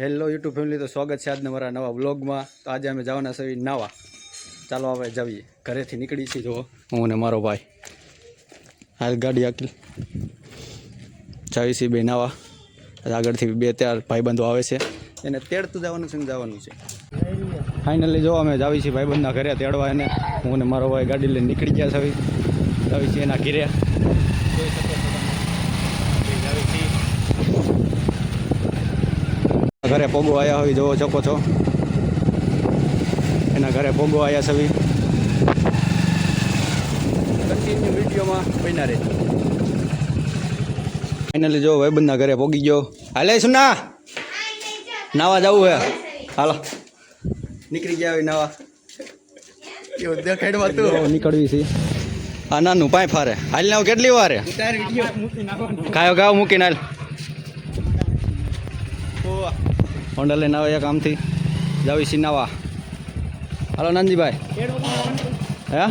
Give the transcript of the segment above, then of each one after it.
Hello YouTube family તો સ્વાગત છે આજના મારા નવા વ્લોગમાં તો આજે અમે જવાના છીએ નાવા. ચાલો હવે જઈએ. ઘરેથી નીકળી છીએ જો હું ને મારો ભાઈ. હાલ ગાડી આકલ જાવી છીએ બે નાવા. આગળથી બે ચાર ભાઈબંધો આવે છે. એને તેડતું જવાનું છે ને જવાનું છે. ફાઇનલી જો અમે જાવી છીએ ભાઈબંધના ઘરે તેડવા એને. હું ને મારો ભાઈ ગાડી લઈને નીકળી ગયા છે જાવી છીએ એના ઘરે. ઘરે પોગો આવ્યા હોય જોવો શકો છો. એના ઘરે પોગો આવ્યા છે કન્ટિન્યુ વિડીયોમાં બન્યા રહે ફાઇનલી જો ભાઈબંધના ઘરે પોગી ગયો. હાલે શું ના નાવા જવું હે. હાલો. નીકળી ગયા હોય નાવા. એવું દેખાડવા તું. નીકળવી છે. આ નાનું પાય ફારે. હાલ નાવ કેટલી વારે? ખાયો ગાવ મૂકીને હાલ. હોન્ડા લઈને આવે એક આમથી જાવી સિનાવા. હાલો નાનજીભાઈ હે?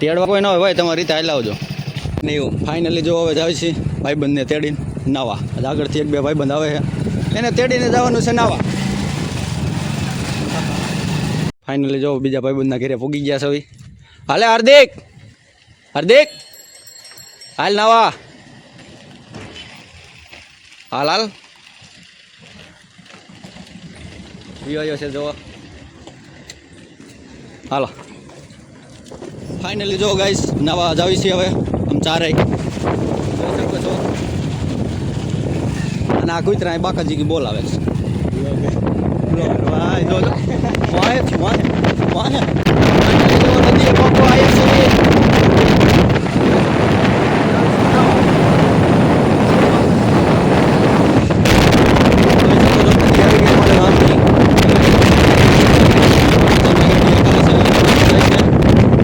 તેડવા કોઈ ના હોય ભાઈ, તમારી રીતે હાલ આવજો. ને એવું ફાઇનલી જો હવે જાવી છીએ ભાઈબંધને તેડીને નાવા. આગળથી એક બે ભાઈબંધ આવે છે. એને તેડીને જવાનું છે નાવા. ફાઇનલી જો બીજા ભાઈબંધના ઘરે પૂગી ગયા છે હવે. હાલે હાર્દિક! હાર્દિક! હાલ નાવા. હાલ હાલ. વિયો છે જો હાલો ફાઇનલી જો ગાઈસ નવા જાવી છીએ હવે આમ ચારેય જોઈ શકો છો અને આ કુતરા બાકાજી કે બોલાવે છે ભાઈ જો વાય વાય વાય જો નદીએ પપ્પો આવ્યા છે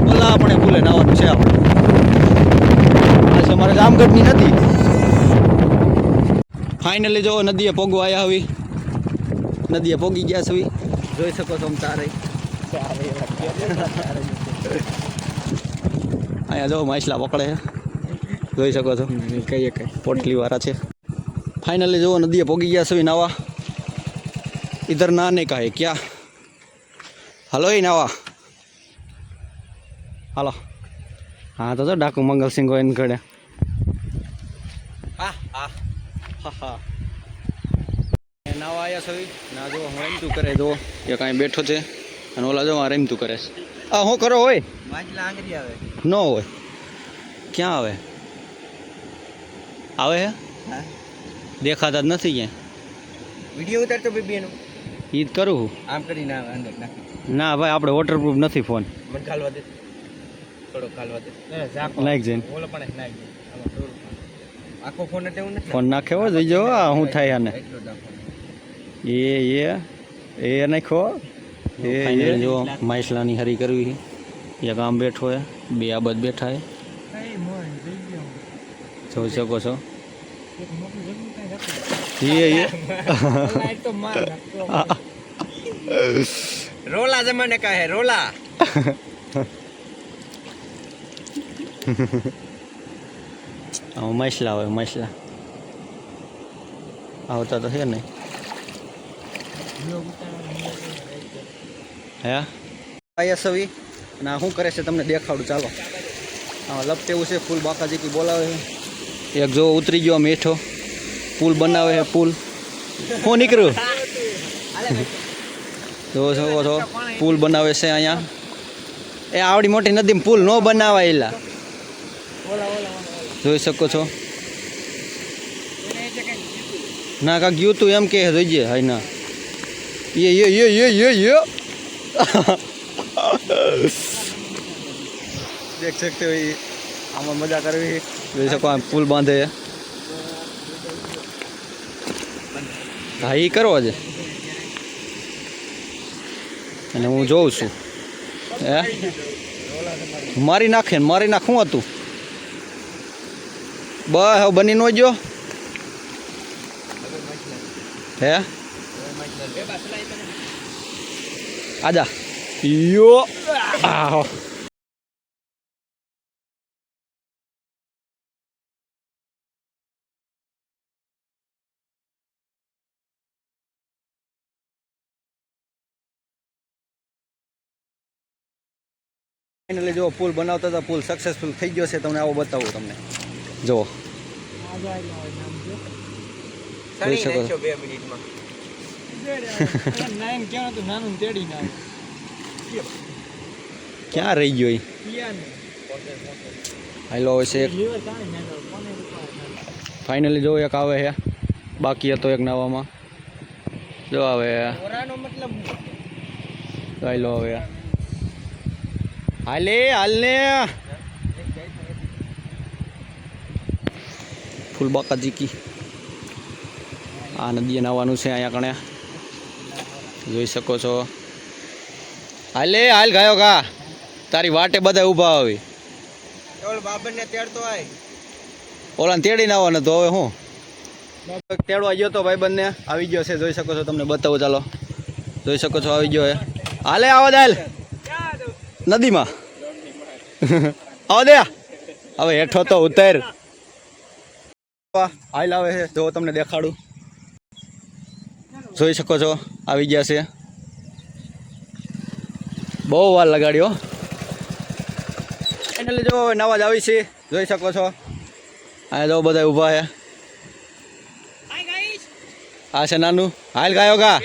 ઓલા આપણે ભૂલે નાવાનું છે આપણે આ અમારે નદી. ફાઇનલી જો નદીએ પોગવા આવ્યા હવે. નદીએ પોગી ગયા છે જોઈ શકો છો તારે. અહીંયા જો માછલા પકડે જોઈ શકો છો. કઈ કઈ પોટલી વાળા છે. ફાઇનલી જો નદીએ પોગી ગયા છે નાવા. ઇધર ના નહીં કહે ક્યાં? હલો એ નાવા. હાલો. હા, તો જો ડાકુ મંગલસિંહ ગોયન ઘડે હા હા હા. હા નાવા આવ્યા છે. ના જો હું રમતું કરે જો એ કાંઈ બેઠો છે. અને ઓલા જો આ રમતું કરે છે. આ હું કરો હોય? આવે. ન હોય. ક્યાં આવે? આવે હે? હા. દેખાતા જ નથી ક્યાં વીડિયો ઉતારતો બેબી એનો ઈ જ કરું હું. આમ કરીને આવે અંદર ના ભાઈ આપણે વોટરપ્રૂફ નથી ફોન મને ખાલવા દે. થોડો ખાલવા દે. લાઈક જઈને. ઓલો પણ નાખી આખો ફોન એટલે એવું નથી ફોન નાખ્યો જોઈ જો આ શું થાય આને. એટલો જ નાખવાનો. એ એ એ નાખો એ જો માછલાની હરી કરવી એક આમ બેઠો હે બે આ બધ બેઠા હે. જોઈ શકો છો. એ એ. રોલા જમાને કા હે રોલા. માછલા હોય માછલા આવતા તો છે નહીં હે? આયા સવી, અને શું કરે છે તમને દેખાડું, ચાલો. હા લપટેવું છે, ફૂલ બાકાજી કી બોલાવે છે. એક જો ઉતરી ગયો મેઠો. પુલ બનાવે છે પુલ હું નીકળ્યું જો છો પુલ બનાવે છે અહીંયા. એ આવડી મોટી નદીમાં પુલ ન બનાવાય એલા. જોઈ શકો છો. ના કાંક ગયું તું એમ કે જોઈએ હા ના. યે એ યે એ યે યે. દેખ શકતે હો આમાં મજા કરવી. જોઈ શકો આમ પુલ બાંધે. હા એ કરો છે અને હું જોઉં છું. હે? મારી નાખે મારી નાખું હતું. બસ, હવે બની નો જો હે? આજા. યો. આહો ફાઇનલી જો પુલ બનાવતા હતા, પુલ સક્સેસફુલ થઈ ગયો છે તમને આવો બતાવું તમને. જુઓ. જોઈ શકો છો. બે મિનિટમાં. ક્યાં રહી ગયો હાલો હવે છે ફાઇનલી જો એક આવે છે. બાકી હતો એક નવામાં. જો આવે હાલો હવે. હાલે હાલને. ફૂલ બાકા જીકી. આ નદીએ નાવાનું છે અહીંયા કણે જોઈ શકો છો. હાલે હાલ ગાયો ગા. તારી વાટે બધા ઊભા આવી ઓલા બાબરને તેડતો આય. ઓલાને તેડીને આવવાનો તો હવે હું. તેડવા ગયો તો ભાઈબંધને આવી ગયો છે. જોઈ શકો છો તમને બતાવો ચાલો. જોઈ શકો છો આવી ગયો હે. હાલે આવો દાલ નદીમાં. આવો દે. હવે હેઠો તો ઉતર. હાલ આવે છે. જો તમને દેખાડું. જોઈ શકો છો, આવી ગયા છે. બહુ વાર લગાડ્યો. એટલે જો નવા જ આવી છે. જોઈ શકો છો. આ જો બધા ઊભા છે. હા છે નાનું. હાલ ગાયો ગા.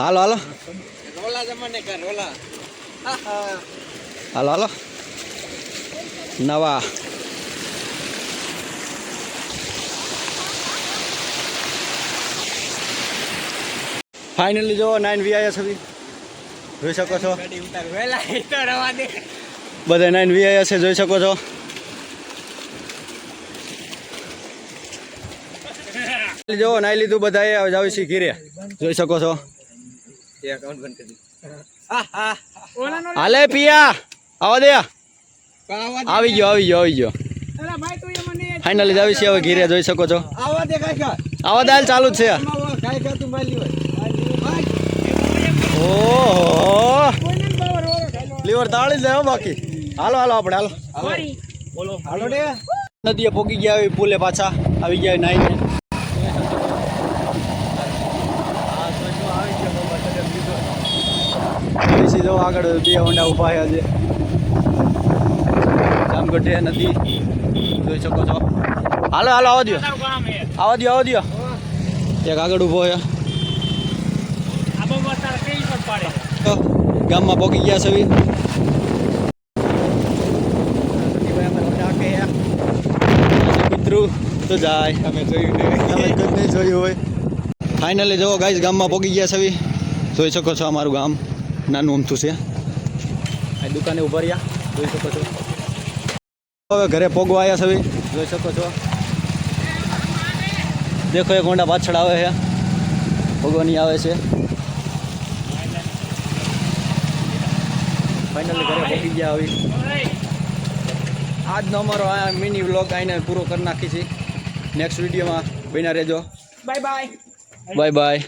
હાલો હાલો. હાલો હાલો. નવા. ફાઇનલી જો નાઇન વીઆઈએસ હવે જોઈ શકો છો. બધા નાઇન વીઆઈએસ છે જોઈ શકો છો. જો નાઈ લીધું બધા હવે જાવ છે ઘીરે. જોઈ શકો છો. હાલે પિયા આવા દે. આવી ગયો આવી ગયો આવી ગયો. ફાઇનલી જાવી છે હવે ઘીરે જોઈ શકો છો. આવા દે કાકા આવા દાલ ચાલુ જ છે. કાકા તું માલી હોય ઓહો. લીવર તાળી લેવો બાકી. હાલો હાલો આપણે, હાલો. નદીએ પોગી ગયા આવી પુલે પાછા. આવી ગયા નાઈને. સીધો આગળ બે ઊંડા ઊભા છે આજે. જામગઢે નદી. જોઈ શકો છો. હાલો હાલો, આવો દો આવો દો આવો દો એક આગળ ઊભો છે આ બહુ તાર કઈ પર પાડે તો ગામમાં પોગી ગયા છે કૂતરું તો જાય. અમે જોયું તમે જોયું હોય. ફાઇનલી જો ગાઈસ ગામમાં પોગી ગયા છે જોઈ શકો છો અમારું ગામ. નાનું અમથું છે. આ દુકાને ઊભા રહ્યા. જોઈ શકો છો. હવે ઘરે પોગવા આવ્યા છે જોઈ શકો છો. દેખો એક હોંડા પાછળ આવે છે. ભગવાની આવે છે. ફાઇનલી ઘરે પહોંચી ગયા આવી આજનો અમારો આ મિની વ્લોગ આઈને પૂરો કરી નાખી છે. નેક્સ્ટ વિડીયોમાં બન્યા રહેજો. Bye bye bye bye